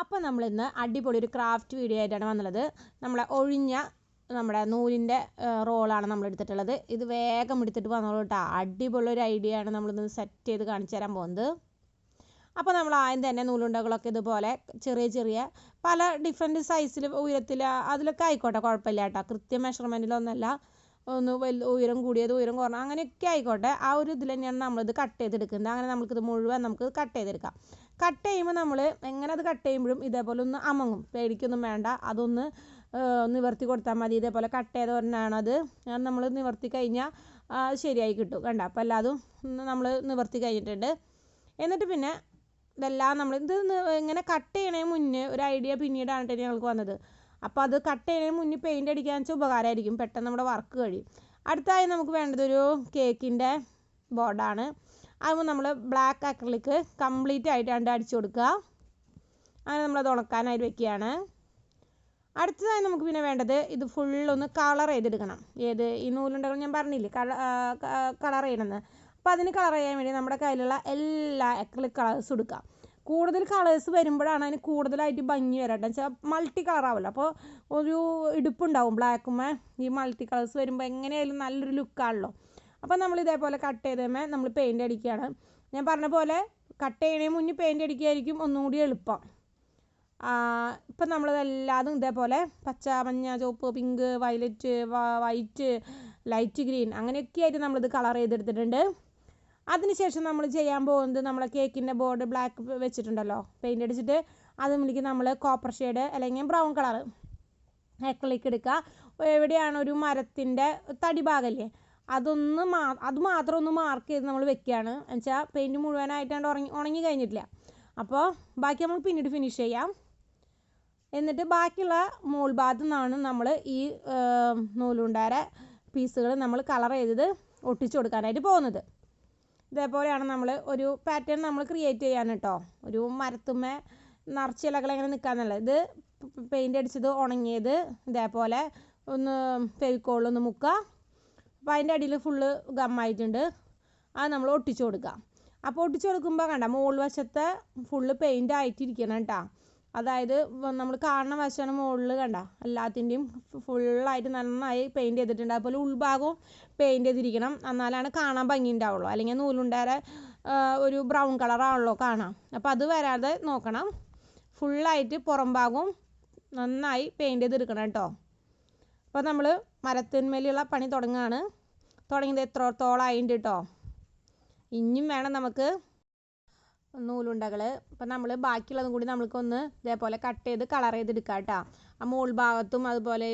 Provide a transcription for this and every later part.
അപ്പോൾ നമ്മളിന്ന് അടിപൊളി ഒരു ക്രാഫ്റ്റ് വീഡിയോ ആയിട്ടാണ് വന്നുള്ളത്. നമ്മളെ ഒഴിഞ്ഞ നമ്മുടെ നൂലിന്റെ റോളാണ് നമ്മൾ എടുത്തിട്ടുള്ളത്. ഇത് വേഗം എടുത്തിട്ട് വന്നോളൂ കേട്ടോ അടിപൊളി ഒരു ഐഡിയ ആണ് നമ്മളിന്ന് സെറ്റ് ചെയ്ത് കാണിച്ചു തരാൻ പോകുന്നത്. അപ്പോൾ നമ്മൾ ആദ്യം തന്നെ നൂലുണ്ടകളൊക്കെ ഇതുപോലെ ചെറിയ ചെറിയ പല ഡിഫറെന്റ് സൈസിൽ ഉയരത്തിൽ അതിലൊക്കെ ആയിക്കോട്ടെ കുഴപ്പമില്ല കേട്ടോ കൃത്യ മെഷർമെന്റിലൊന്നല്ല ഒന്ന് വലിയ ഉയരം കൂടിയത് ഉയരം കുറഞ്ഞ അങ്ങനെയൊക്കെ ആയിക്കോട്ടെ. ആ ഒരു ഇതിൽ തന്നെയാണ് നമ്മളിത് കട്ട് ചെയ്തെടുക്കുന്നത്. അങ്ങനെ നമുക്കിത് മുഴുവൻ നമുക്ക് കട്ട് ചെയ്തെടുക്കാം. കട്ട് ചെയ്യുമ്പോൾ നമ്മൾ എങ്ങനെ അത് കട്ട് ചെയ്യുമ്പോഴും ഇതേപോലെ ഒന്ന് അമങ്ങും. പേടിക്കൊന്നും വേണ്ട. അതൊന്ന് നിവർത്തി കൊടുത്താൽ മതി. ഇതേപോലെ കട്ട് ചെയ്ത ഒരെണ്ണാണത് നമ്മൾ നിവർത്തി കഴിഞ്ഞാൽ ശരിയായി കിട്ടും. കണ്ട? അപ്പോൾ എല്ലാതും നമ്മൾ നിവർത്തി കഴിഞ്ഞിട്ടുണ്ട്. എന്നിട്ട് പിന്നെ ഇതെല്ലാം നമ്മൾ ഇത് ഇങ്ങനെ കട്ട് ചെയ്യണേ മുന്നേ ഒരു ഐഡിയ പിന്നീടാണ് ഞങ്ങൾക്ക് വന്നത്. അപ്പോൾ അത് കട്ട് ചെയ്യണേ മുന്നേ പെയിന്റ് അടിക്കാൻ വെച്ചാൽ ഉപകാരമായിരിക്കും പെട്ടെന്ന് നമ്മുടെ വർക്ക് കഴിയും. അടുത്തായി നമുക്ക് വേണ്ടത് ഒരു കേക്കിന്റെ ബോർഡാണ് അതുമ്പോൾ നമ്മൾ ബ്ലാക്ക് അക്രലിക്ക് കംപ്ലീറ്റ് ആയിട്ട് രണ്ട് അടിച്ചു കൊടുക്കുക. അങ്ങനെ നമ്മളത് ഉണക്കാനായിട്ട് വെക്കുകയാണ്. അടുത്തതായി നമുക്ക് പിന്നെ വേണ്ടത് ഇത് ഫുള്ളൊന്ന് കളർ ചെയ്തെടുക്കണം. ഏത്? ഈ നൂലുണ്ടകൾ ഞാൻ പറഞ്ഞില്ലേ കളർ ചെയ്യണമെന്ന്. അപ്പോൾ അതിന് കളർ ചെയ്യാൻ വേണ്ടി നമ്മുടെ കയ്യിലുള്ള എല്ലാ അക്രലിക് കളേഴ്സും എടുക്കാം. കൂടുതൽ കളേഴ്സ് വരുമ്പോഴാണ് അതിന് കൂടുതലായിട്ട് ഭംഗി വരട്ടെ വെച്ചാൽ മൾട്ടി കളർ ആവില്ല. അപ്പോൾ ഒരു ഇടുപ്പുണ്ടാവും ബ്ലാക്കുമേ ഈ മൾട്ടി കളേഴ്സ് വരുമ്പോൾ എങ്ങനെയായാലും നല്ലൊരു ലുക്കാണല്ലോ അപ്പോൾ നമ്മൾ ഇതേപോലെ കട്ട് ചെയ്തമേ നമ്മൾ പെയിന്റ് അടിക്കുകയാണ് ഞാൻ പറഞ്ഞ പോലെ കട്ട് ചെയ്യണേ മുന്നേ പെയിന്റ് അടിക്കുകയായിരിക്കും ഒന്നും കൂടി എളുപ്പം ഇപ്പം നമ്മളതെല്ലാതും ഇതേപോലെ പച്ച മഞ്ഞ ചുവപ്പ് pink violet white light green അങ്ങനെയൊക്കെ ആയിട്ട് നമ്മളിത് കളർ ചെയ്തെടുത്തിട്ടുണ്ട്. അതിനുശേഷം നമ്മൾ ചെയ്യാൻ പോകുന്നത് നമ്മളെ കേക്കിന്റെ ബോർഡ് ബ്ലാക്ക് വെച്ചിട്ടുണ്ടല്ലോ. പെയിന്റ് അടിച്ചിട്ട് അതുമിലേക്ക് നമ്മൾ കോപ്പർ ഷെയ്ഡ് അല്ലെങ്കിൽ ബ്രൗൺ കളർ അക്രലിക്ക് എടുക്കുക. എവിടെയാണ് ഒരു മരത്തിന്റെ തടി ഭാഗമല്ലേ അതൊന്ന് മാ അത് മാത്രം ഒന്ന് മാർക്ക് ചെയ്ത് നമ്മൾ വെക്കുകയാണ്. എന്നുവെച്ചാൽ പെയിന്റ് മുഴുവനായിട്ടാണ്ട് ഉണങ്ങി ഉണങ്ങി കഴിഞ്ഞിട്ടില്ല. അപ്പോൾ ബാക്കി നമ്മൾ പിന്നീട് ഫിനിഷ് ചെയ്യാം. എന്നിട്ട് ബാക്കിയുള്ള മോൾ ഭാഗത്തു നിന്നാണ് നമ്മൾ ഈ നൂലുണ്ടാര പീസുകൾ നമ്മൾ കളർ ചെയ്തത് ഒട്ടിച്ചു കൊടുക്കാനായിട്ട് പോകുന്നത്. ഇതേപോലെയാണ് നമ്മൾ ഒരു പാറ്റേൺ നമ്മൾ ക്രിയേറ്റ് ചെയ്യാൻ കേട്ടോ ഒരു മരത്തുമ്മേ നിറച്ച് ഇലകൾ എങ്ങനെ നിൽക്കാന്നുള്ളത് ഇത് പെയിന്റ് അടിച്ചത് ഉണങ്ങിയത് ഇതേപോലെ ഒന്ന് ഫെവിക്കോളൊന്ന് മുക്കുക അപ്പോൾ അതിന്റെ അടിയിൽ ഫുള്ള് ഗമ്മായിട്ടുണ്ട് അത് നമ്മൾ ഒട്ടിച്ചു കൊടുക്കുക അപ്പോൾ ഒട്ടിച്ചു കൊടുക്കുമ്പോൾ കണ്ട മുകൾ വശത്തെ ഫുള്ള് പെയിന്റ് ആയിട്ടിരിക്കണം കേട്ടോ അതായത് നമ്മൾ കാണുന്ന വശമാണ് മുകളിൽ കണ്ട. എല്ലാത്തിന്റെയും ഫുള്ളായിട്ട് നന്നായി പെയിന്റ് ചെയ്തിട്ടുണ്ട്. അതുപോലെ ഉൾഭാഗവും പെയിന്റ് ചെയ്തിരിക്കണം. എന്നാലാണ് കാണാൻ ഭംഗി ഉണ്ടാവുള്ളൂ അല്ലെങ്കിൽ നൂലുണ്ടാര ഒരു ബ്രൗൺ കളറാണല്ലോ കാണാം. അപ്പോൾ അത് വരാതെ നോക്കണം. ഫുള്ളായിട്ട് പുറം ഭാഗവും നന്നായി പെയിന്റ് ചെയ്തെടുക്കണം കേട്ടോ. അപ്പോൾ നമ്മൾ മരത്തിന്മേലുള്ള പണി തുടങ്ങുകയാണ് തുടങ്ങിയത് എത്രത്തോളം ആയിട്ടുണ്ട് കേട്ടോ ഇനിയും വേണം നമുക്ക് നൂലുണ്ടകൾ ഇപ്പം നമ്മൾ ബാക്കിയുള്ളതും കൂടി നമ്മൾക്കൊന്ന് ഇതേപോലെ കട്ട് ചെയ്ത് കളർ ചെയ്തെടുക്കാം കേട്ടോ ആ മുകൾ ഭാഗത്തും അതുപോലെ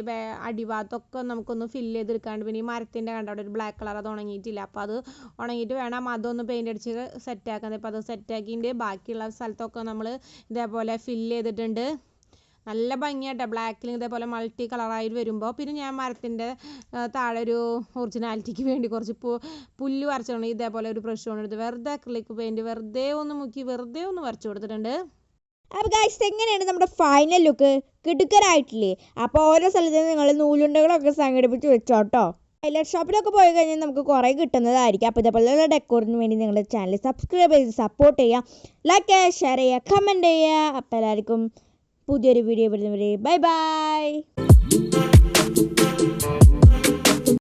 അടിഭാഗത്തൊക്കെ നമുക്കൊന്ന് ഫില്ല് ചെയ്തെടുക്കാണ്ട് പിന്നെ ഈ മരത്തിന്റെ കണ്ട അവിടെ ഒരു ബ്ലാക്ക് കളർ അത് ഉണങ്ങിയിട്ടില്ല. അപ്പോൾ അത് ഉണങ്ങിയിട്ട് വേണം അതൊന്ന് പെയിന്റ് അടിച്ച് സെറ്റാക്കുന്നത് അപ്പോൾ അത് സെറ്റാക്കിയിട്ട് ബാക്കിയുള്ള സ്ഥലത്തൊക്കെ നമ്മൾ ഇതേപോലെ ഫില്ല് ചെയ്തിട്ടുണ്ട്. നല്ല ഭംഗിയാട്ടോ ബ്ലാക്കിലും ഇതേപോലെ മൾട്ടി കളറായിട്ട് വരുമ്പോൾ പിന്നെ ഞാൻ മരത്തിന്റെ താഴെ ഒരു ഒറിജിനാലിറ്റിക്ക് വേണ്ടി കുറച്ച് പു പുല്ല് വരച്ചോണ്ട് ഇതേപോലെ ഒരു ബ്രഷ് കൊണ്ടെടുത്ത് വെറുതെ അക്രിലിക് പെയിന്റ് വെറുതെ ഒന്ന് മുക്കി വെറുതെ ഒന്ന് വരച്ചു കൊടുത്തിട്ടുണ്ട്. അപ്പോൾ ഗൈസ് എങ്ങനെയാണ് നമ്മുടെ ഫൈനൽ ലുക്ക് കിടുക്കരായിട്ടില്ലേ അപ്പോൾ ഓരോ സ്ഥലത്തും നിങ്ങൾ നൂലുണ്ടകളൊക്കെ സംഘടിപ്പിച്ച് വെച്ചോട്ടോ. ടൈലർ ഷോപ്പിലൊക്കെ പോയി കഴിഞ്ഞാൽ നമുക്ക് കുറേ കിട്ടുന്നതായിരിക്കും. അപ്പോൾ ഇതേപോലെയുള്ള ഡെക്കോറിന് വേണ്ടി നിങ്ങളുടെ ചാനൽ സബ്സ്ക്രൈബ് ചെയ്ത് സപ്പോർട്ട് ചെയ്യുക. ലൈക്ക് ചെയ്യുക ഷെയർ ചെയ്യുക കമന്റ് ചെയ്യുക. അപ്പോൾ എല്ലാവർക്കും പുതിയൊരു വീഡിയോ വരുന്നവരെ. Bye bye